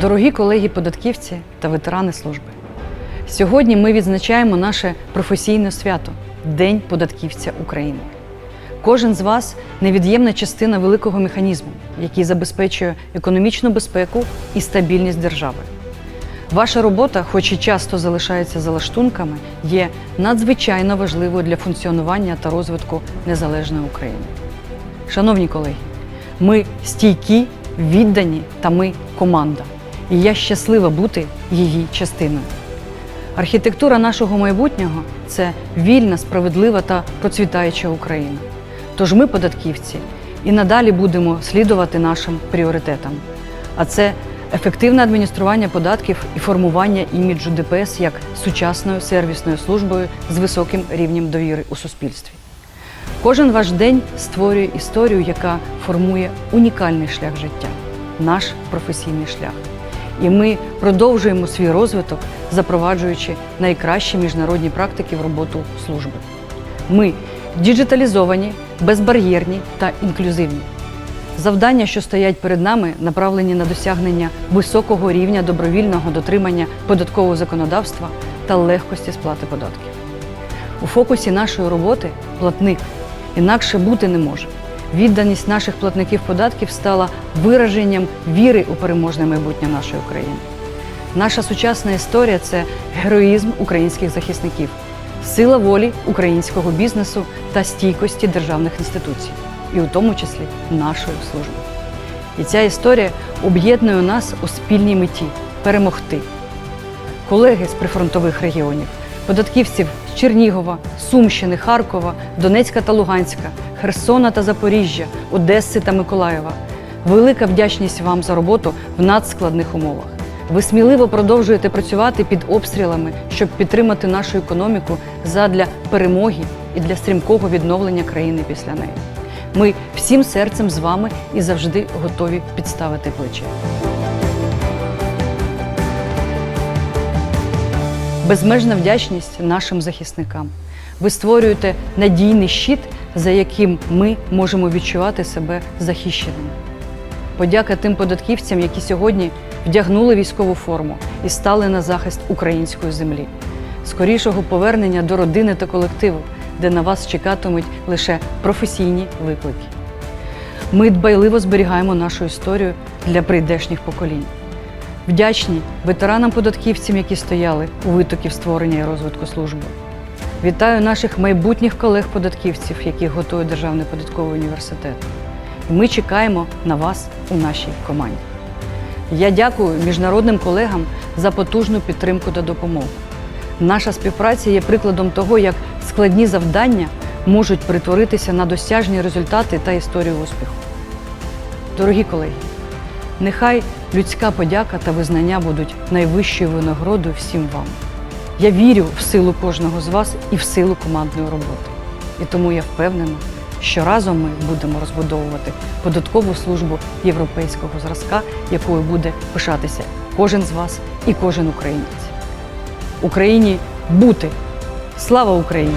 Дорогі колеги-податківці та ветерани служби, сьогодні ми відзначаємо наше професійне свято День податківця України. Кожен з вас невід'ємна частина великого механізму, який забезпечує економічну безпеку і стабільність держави. Ваша робота, хоч і часто залишається за лаштунками, є надзвичайно важливою для функціонування та розвитку незалежної України. Шановні колеги, ми стійкі, віддані та ми команда. І я щаслива бути її частиною. Архітектура нашого майбутнього це вільна, справедлива та процвітаюча Україна. Тож ми, податківці, і надалі будемо слідувати нашим пріоритетам. А це ефективне адміністрування податків і формування іміджу ДПС як сучасною сервісною службою з високим рівнем довіри у суспільстві. Кожен ваш день створює історію, яка формує унікальний шлях життя, наш професійний шлях. І ми продовжуємо свій розвиток, запроваджуючи найкращі міжнародні практики в роботу служби. Ми діджиталізовані, безбар'єрні та інклюзивні. Завдання, що стоять перед нами, направлені на досягнення високого рівня добровільного дотримання податкового законодавства та легкості сплати податків. У фокусі нашої роботи платник інакше бути не може. Відданість наших платників податків стала вираженням віри у переможне майбутнє нашої України. Наша сучасна історія це героїзм українських захисників, сила волі українського бізнесу та стійкості державних інституцій, і у тому числі нашої служби. І ця історія об'єднує нас у спільній меті перемогти колеги з прифронтових регіонів, податківців з Чернігова, Сумщини, Харкова, Донецька та Луганська, Херсона та Запоріжжя, Одеси та Миколаєва. Велика вдячність вам за роботу в надскладних умовах. Ви сміливо продовжуєте працювати під обстрілами, щоб підтримати нашу економіку задля перемоги і для стрімкого відновлення країни після неї. Ми всім серцем з вами і завжди готові підставити плече. Безмежна вдячність нашим захисникам. Ви створюєте надійний щит, за яким ми можемо відчувати себе захищеними. Подяка тим податківцям, які сьогодні вдягнули військову форму і стали на захист української землі, скорішого повернення до родини та колективу, де на вас чекатимуть лише професійні виклики. Ми дбайливо зберігаємо нашу історію для прийдешніх поколінь. Вдячні ветеранам-податківцям, які стояли у витоків створення і розвитку служби. Вітаю наших майбутніх колег-податківців, яких готує Державний податковий університет. Ми чекаємо на вас у нашій команді. Я дякую міжнародним колегам за потужну підтримку та допомогу. Наша співпраця є прикладом того, як складні завдання можуть перетворитися на досяжні результати та історію успіху. Дорогі колеги, нехай людська подяка та визнання будуть найвищою винагородою всім вам. Я вірю в силу кожного з вас і в силу командної роботи. І тому я впевнена, що разом ми будемо розбудовувати податкову службу європейського зразка, якою буде пишатися кожен з вас і кожен українець. Україні бути! Слава Україні!